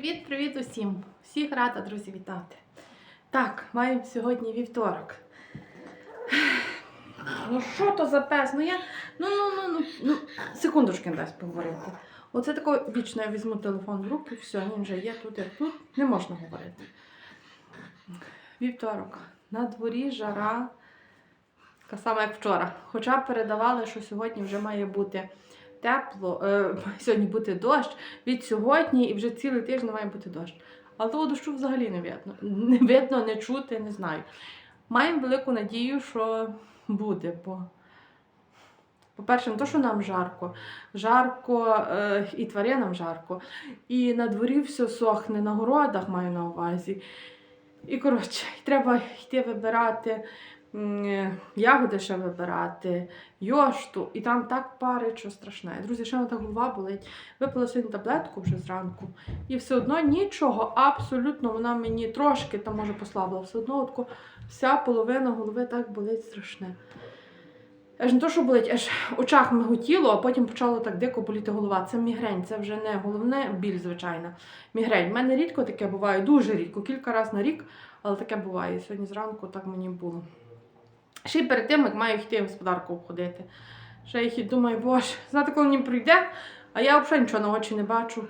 Привіт-привіт усім! Всіх рада, друзі, вітати. Так, маємо сьогодні вівторок. Ну що то за пес? Ну я. Ну, ну, ну, ну, ну секундочки дасть поговорити. Оце тако вічно я візьму телефон в руки, все, він вже є тут, тут, не можна говорити. Вівторок. На дворі жара, така сама, як вчора. Хоча передавали, що сьогодні вже має бути тепло, е, сьогодні бути дощ від сьогодні і вже цілий тиждень має бути дощ. Але того дощу взагалі не видно. Не видно, не чути, не знаю. Маємо велику надію, що буде. Бо, по-перше, не то, що нам жарко, жарко е, і тваринам жарко, і на дворі все сохне, на городах маю на увазі. І коротше, треба йти вибирати ягоди ще вибирати, йошту, і там так парить, що страшне. Друзі, ще мене та голова болить. Випила сьогодні таблетку вже зранку, і все одно нічого, абсолютно вона мені трошки там може послабила. Все одно отко вся половина голови так болить страшне. Аж не то, що болить, аж в очах миготіло, а потім почало так дико боліти голова. Це мігрень, це вже не головне біль, звичайна. Мігрень. У мене рідко таке буває, дуже рідко, кілька разів на рік, але таке буває. Сьогодні зранку так мені було. Ще й перед тим, як маю йти в господарку обходити. Ще я думаю, боже, знати, коли мені прийде, а я взагалі нічого на очі не бачу.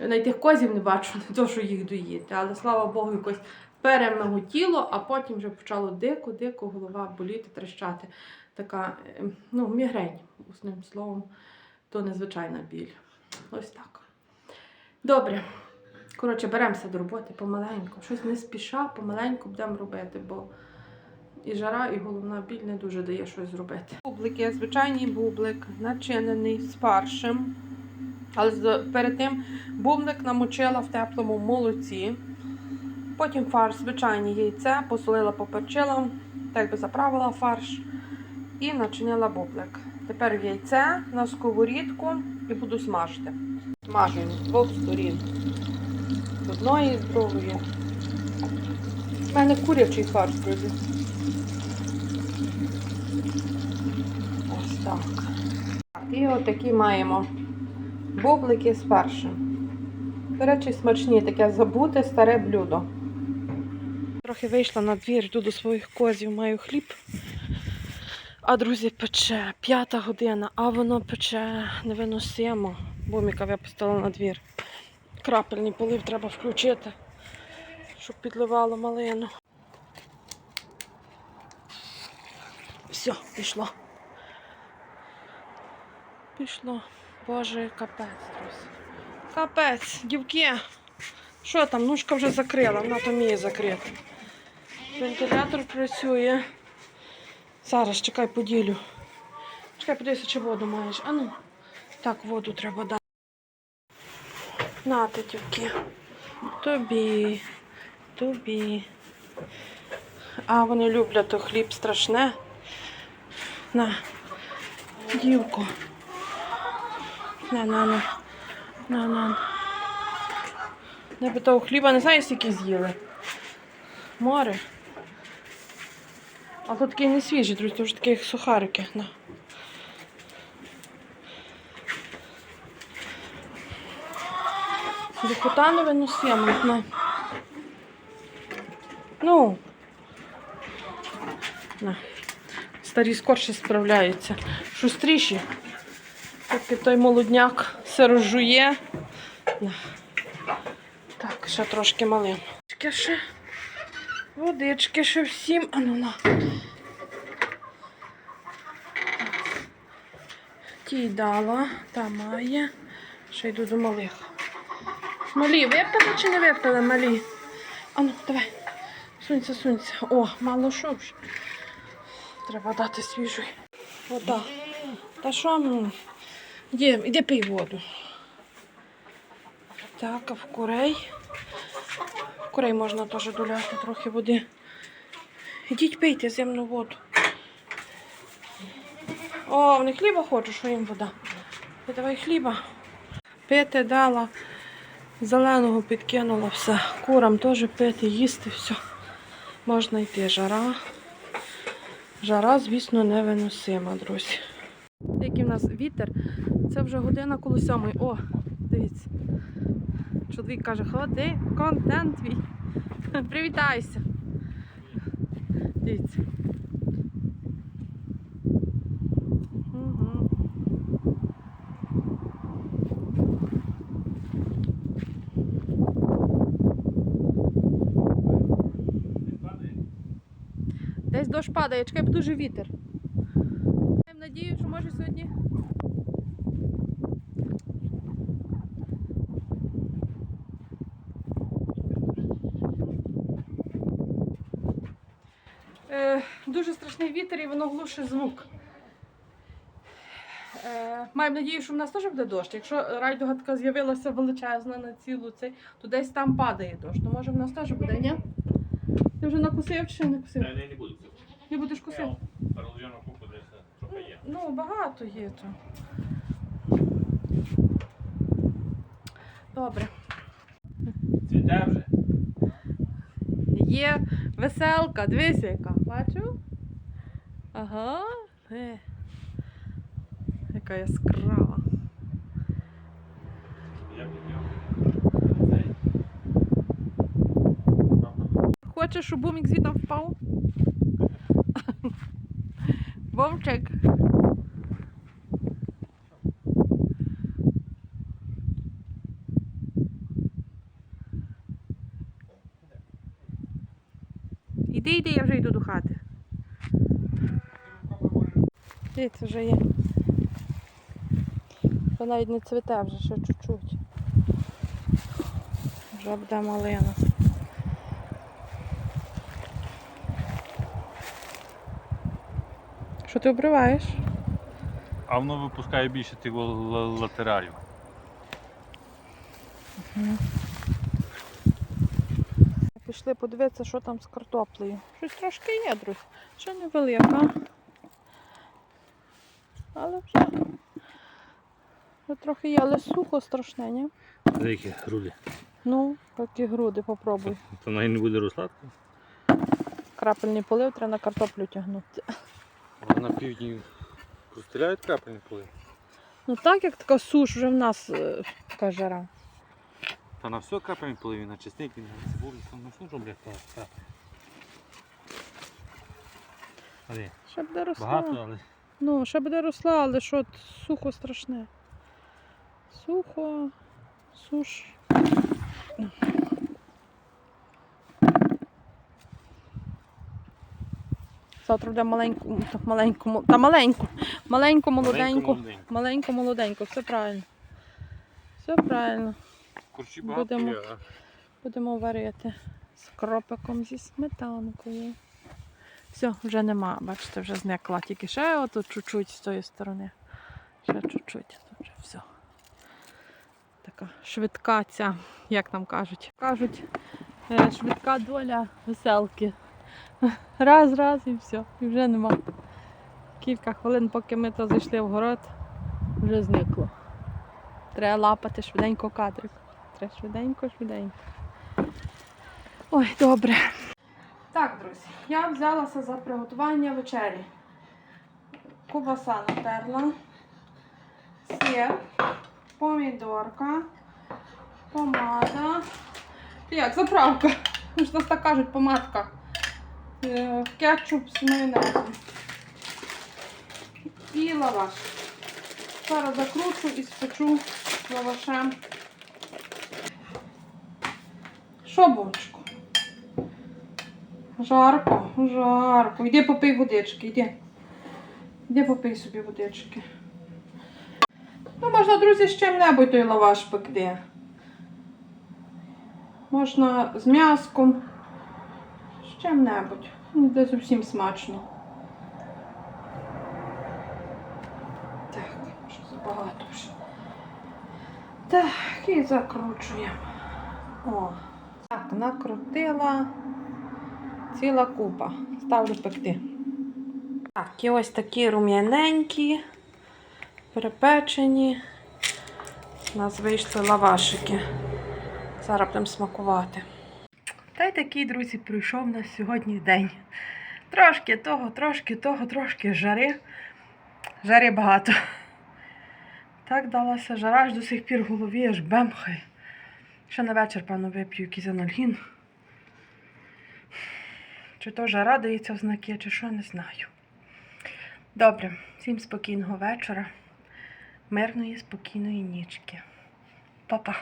Навіть тих козів не бачу, не то, що їх доїти. Але слава Богу, якось перемиготіло, а потім вже почало дико-дико голова боліти, трещати. Така, е, ну, мігрень, одним словом, то незвичайна біль. Ось так. Добре. Коротше, беремося до роботи помаленьку. Щось не спіша, помаленьку будемо робити, бо і жара, і головна біль не дуже дає щось зробити. Бублики, звичайний бублик, начинений з фаршем. Але перед тим бублик намочила в теплому молоці. Потім фарш, звичайне яйце, посолила, поперчила, так би заправила фарш і начинила бублик. Тепер яйце на сковорідку і буду смажити. Смажуємо з двох сторін. З одної і з другої. У мене курячий фарш, друзі. Так. І отакі маємо бублики з фаршем. До речі, смачні, таке забуте старе блюдо. Трохи вийшла на двір, йду до своїх козів, маю хліб. А друзі, пече п'ята година, а воно пече невиносимо. Боміка випустила на двір. Крапельний полив треба включити, щоб підливало малину. Все, пішло. Пішло. Боже, капець. Капець, дівки. Що там? Ножка вже закрила, вона то вміє закрити. Вентилятор працює. Зараз чекай, поділю. Чекай, подивися, чи воду маєш. А ну. Так, воду треба дати. На, ти, дівки. Тобі. Тобі. А вони люблять то хліб страшне. На, дівко. На, на, на. На, на. Не би того хліба, не знаю, скільки з'їли. Море. А тут такий не свіжий, друзі, вже такі сухарики. На. Духота не виносимо. На. Ну. На. Старі скорше справляються. Шустріші. Поки той молодняк все розжує. Так, ще трошки малин. Ще. Водички ще всім. А ну на. Тій дала, та має. Ще йду до малих. Малі, випили чи не випили малі? А ну, давай. Сунься, сунься. О, мало що вже. Треба дати свіжої. Вода. Та що ну? Іди, пий воду. Так, а в курей. В курей можна теж доляти трохи води. Ідіть пийте земну воду. О, вони хліба хочуть, що їм вода. Ти давай хліба. Пити дала, зеленого підкинула все. Курам теж пити, їсти, все. Можна йти. Жара. Жара, звісно, невиносима, друзі. Який в нас вітер, це вже година коло сьомої. О, дивіться. Чоловік каже, ходи, контент твій. Привітайся. Дивіться. Угу. Десь дощ падає, чекай, дуже вітер. Надію, що може сьогодні. Е, дуже страшний вітер і воно глушить звук. Е, маємо надію, що в нас теж буде дощ. Якщо райдуга така з'явилася величезна на цілу цей, то десь там падає дощ. То може в нас теж буде, ні? Ти вже накусив чи не накусив? Не, не, буду. Не будеш кусити? Паралежану купу десь трохи є. Ну, багато є то. Добре. Цвіте вже. Є веселка, дивись яка. бачу? Ага. Е. Яка яскрава. Хочеш, щоб бумік звідти впав? Вовчик. Іди, іди, я вже йду до хати. Дивіться, вже є. Вже навіть не цвіте, вже ще чуть-чуть. Вже буде малина. Що ти обриваєш? А воно випускає більше тих ла- латералів. Пішли подивитися, що там з картоплею. Щось трошки є, друзі. Ще невелика. Але вже, трохи є, але сухо страшне, ні? Деякі груди. Ну, такі груди попробуй. То навіть не буде розкладка. Крапельний полив треба на картоплю тягнути. А на півдні простріляють крапельні поли. Ну так як така суш, вже в нас е, така жара. Та на все поли, і на чесник, і на цибулю, там на все роблять. Та, та. Але Ще буде росла. багато, але Ну, ще буде росла, але що сухо страшне. Сухо, суш. Завтра буде маленьку, та маленьку, мо- та маленьку, маленьку, молоденьку, молоденько. маленьку, молоденьку, все правильно. Все правильно. Курчі багато Будемо. є, а Будемо варити з кропиком зі сметанкою. Все, вже нема, бачите, вже зникла. Тільки ще отут чуть-чуть з тої сторони. Ще чуть-чуть, вже все. Така швидка ця, як нам кажуть. Кажуть, е, швидка доля веселки. Раз, раз і все. І вже нема. Кілька хвилин, поки ми то зайшли в город, вже зникло. Треба лапати швиденько кадрик. Треба швиденько, швиденько. Ой, добре. Так, друзі, я взялася за приготування вечері. Кубаса натерла, сир, помідорка, помада. Як, заправка. Ну, нас так кажуть, помадка. Е, Кетчуп з майонезом. І лаваш. Зараз закручу і спечу лавашем. Що, бочку? Жарко, жарко. Йди попий водички, йди. Йди попий собі водички. Ну, можна, друзі, з чим-небудь той лаваш пекти. Можна з м'яском. З чим-небудь. Ну, Де зовсім смачно. Так, що забагато вже. Так, і закручуємо. О. Так, накрутила ціла купа. Ставлю пекти. Так, і ось такі рум'яненькі, перепечені. У нас вийшли лавашики. Зараз будемо смакувати. Та й такий, друзі, пройшов на сьогодні день. Трошки того, трошки того, трошки жари. Жари багато. Так далася жара аж до сих пір в голові аж бемхає. Ще на вечір, певно, вип'ю якийсь. Чи то жара дається в знаки, чи що, не знаю. Добре, всім спокійного вечора, мирної, спокійної нічки. Па-па.